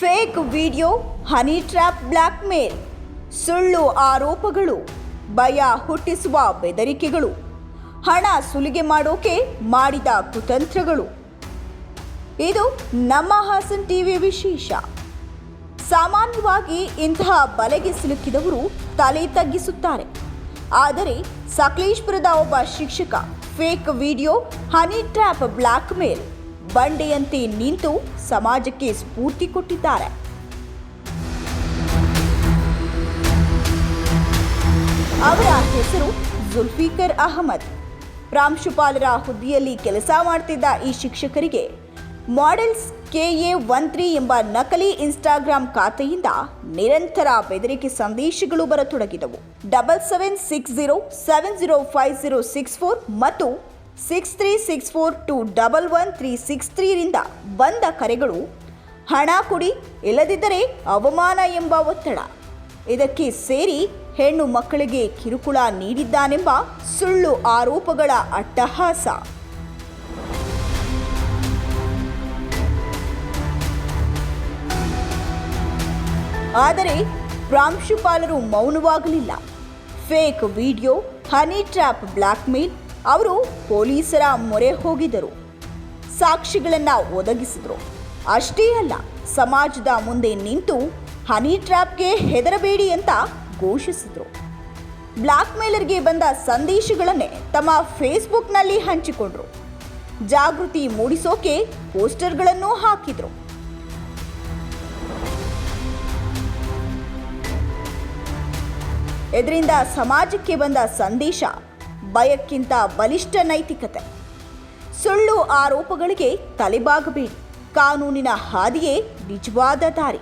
Fake video, honey trap blackmail ಸುಳ್ಳು ಆರೋಪಗಳು, ಭಯ ಹುಟ್ಟಿಸುವ ಬೆದರಿಕೆಗಳು. ಹಣ ಸುಲಿಗೆ ಮಾಡೋಕೆ ಮಾಡಿದ ಕುತಂತ್ರಗಳು. ಇದು ನಮ್ಮ ಹಾಸನ್ ಟಿವಿ ವಿಶೇಷ. ಸಾಮಾನ್ಯವಾಗಿ ಇಂತಹ ಬಲೆಗೆ ಸಿಲುಕಿದವರು ತಲೆ ತಗ್ಗಿಸುತ್ತಾರೆ. ಆದರೆ ಸಕಲೇಶ್ಪುರದ ಒಬ್ಬ ಶಿಕ್ಷಕ, fake video, honey trap blackmail ಬಂಡೆಯಂತೆ ನಿಂತು ಸಮಾಜಕ್ಕೆ ಸ್ಫೂರ್ತಿ ಕೊಟ್ಟಿದ್ದಾರೆ. ಅವರ ಹೆಸರು ಜುಲ್ಫಿಕರ್ ಅಹಮದ್. ಪ್ರಾಂಶುಪಾಲರ ಹುದ್ದೆಯಲ್ಲಿ ಕೆಲಸ ಮಾಡ್ತಿದ್ದ ಈ ಶಿಕ್ಷಕರಿಗೆ ಮಾಡೆಲ್ಸ್ ಕೆಎ ಒನ್ ತ್ರೀ ಎಂಬ ನಕಲಿ ಇನ್ಸ್ಟಾಗ್ರಾಂ ಖಾತೆಯಿಂದ ನಿರಂತರ ಬೆದರಿಕೆ ಸಂದೇಶಗಳು ಬರತೊಡಗಿದವು. Double seven six zero, seven zero five zero six four ಮತ್ತು six three six four two double one three six ತ್ರೀರಿಂದ ಬಂದ ಕರೆಗಳು ಹಣ ಕೊಡಿ, ಇಲ್ಲದಿದ್ದರೆ ಅವಮಾನ ಎಂಬ ಒತ್ತಡ. ಇದಕ್ಕೆ ಸೇರಿ ಹೆಣ್ಣು ಮಕ್ಕಳಿಗೆ ಕಿರುಕುಳ ನೀಡಿದ್ದಾನೆಂಬ ಸುಳ್ಳು ಆರೋಪಗಳ ಅಟ್ಟಹಾಸ. ಆದರೆ ಪ್ರಾಂಶುಪಾಲರು ಮೌನವಾಗಲಿಲ್ಲ. Fake video, honey trap blackmail ಅವರು ಪೊಲೀಸರ ಮೊರೆ ಹೋಗಿದರು ಸಾಕ್ಷಿಗಳನ್ನು ಒದಗಿಸಿದರು. ಅಷ್ಟೇ ಅಲ್ಲ, ಸಮಾಜದ ಮುಂದೆ ನಿಂತು ಹನಿ ಟ್ರ್ಯಾಪ್ಗೆ ಹೆದರಬೇಡಿ ಅಂತ ಘೋಷಿಸಿದರು. ಬ್ಲ್ಯಾಕ್ ಮೇಲರ್ಗೆ ಬಂದ ಸಂದೇಶಗಳನ್ನೇ ತಮ್ಮ ಫೇಸ್ಬುಕ್ನಲ್ಲಿ ಹಂಚಿಕೊಂಡ್ರು. ಜಾಗೃತಿ ಮೂಡಿಸೋಕೆ ಪೋಸ್ಟರ್ಗಳನ್ನು ಹಾಕಿದ್ರು. ಇದರಿಂದ ಸಮಾಜಕ್ಕೆ ಬಂದ ಸಂದೇಶ ಭಯಕ್ಕಿಂತ ಬಲಿಷ್ಠ ನೈತಿಕತೆ. ಸುಳ್ಳು ಆರೋಪಗಳಿಗೆ ತಲೆಬಾಗಬೇಡಿ. ಕಾನೂನಿನ ಹಾದಿಯೇ ನಿಜವಾದ ದಾರಿ.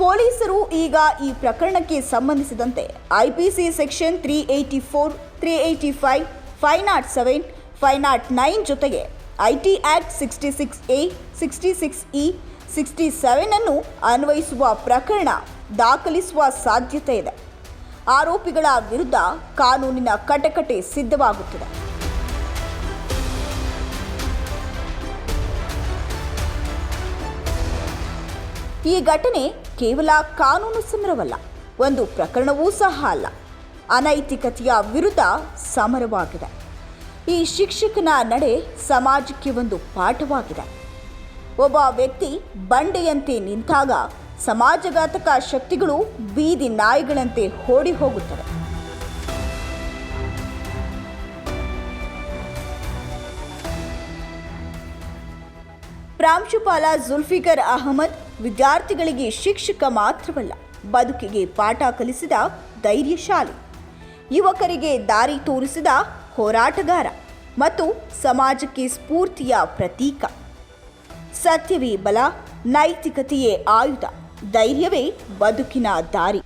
ಪೊಲೀಸರು ಈಗ ಈ ಪ್ರಕರಣಕ್ಕೆ ಸಂಬಂಧಿಸಿದಂತೆ IPC section three eighty four, three eighty five five naught seven, five naught nine ಜೊತೆಗೆ IT act sixty six A, sixty six E sixty seven ಅನ್ನು ಅನ್ವಯಿಸುವ ಪ್ರಕರಣ ದಾಖಲಿಸುವ ಸಾಧ್ಯತೆ ಇದೆ. ಆರೋಪಿಗಳ ವಿರುದ್ಧ ಕಾನೂನಿನ ಕಟಕಟೆ ಸಿದ್ಧವಾಗುತ್ತಿದೆ. ಈ ಘಟನೆ ಕೇವಲ ಕಾನೂನು ಸಮರವಲ್ಲ ಒಂದು ಪ್ರಕರಣವೂ ಸಹ ಅಲ್ಲ. ಅನೈತಿಕತೆಯ ವಿರುದ್ಧ ಸಮರವಾಗಿದೆ. ಈ ಶಿಕ್ಷಕನ ನಡೆ ಸಮಾಜಕ್ಕೆ ಒಂದು ಪಾಠವಾಗಿದೆ. ಒಬ್ಬ ವ್ಯಕ್ತಿ ಬಂಡೆಯಂತೆ ನಿಂತಾಗ ಸಮಾಜಘಾತಕ ಶಕ್ತಿಗಳು ಬೀದಿ ನಾಯಿಗಳಂತೆ ಓಡಿ ಹೋಗುತ್ತವೆ. ಪ್ರಾಂಶುಪಾಲ ಜುಲ್ಫಿಕರ್ ಅಹಮದ್ ವಿದ್ಯಾರ್ಥಿಗಳಿಗೆ ಶಿಕ್ಷಕ ಮಾತ್ರವಲ್ಲ, ಬದುಕಿಗೆ ಪಾಠ ಕಲಿಸಿದ ಧೈರ್ಯಶಾಲಿ, ಯುವಕರಿಗೆ ದಾರಿ ತೋರಿಸಿದ ಹೋರಾಟಗಾರ ಮತ್ತು ಸಮಾಜಕ್ಕೆ ಸ್ಫೂರ್ತಿಯ ಪ್ರತೀಕ. ಸತ್ಯವೇ ಬಲ ನೈತಿಕತೆಯೇ ಆಯುಧ. ಧೈರ್ಯವೇ ಬದುಕಿನ ದಾರಿ.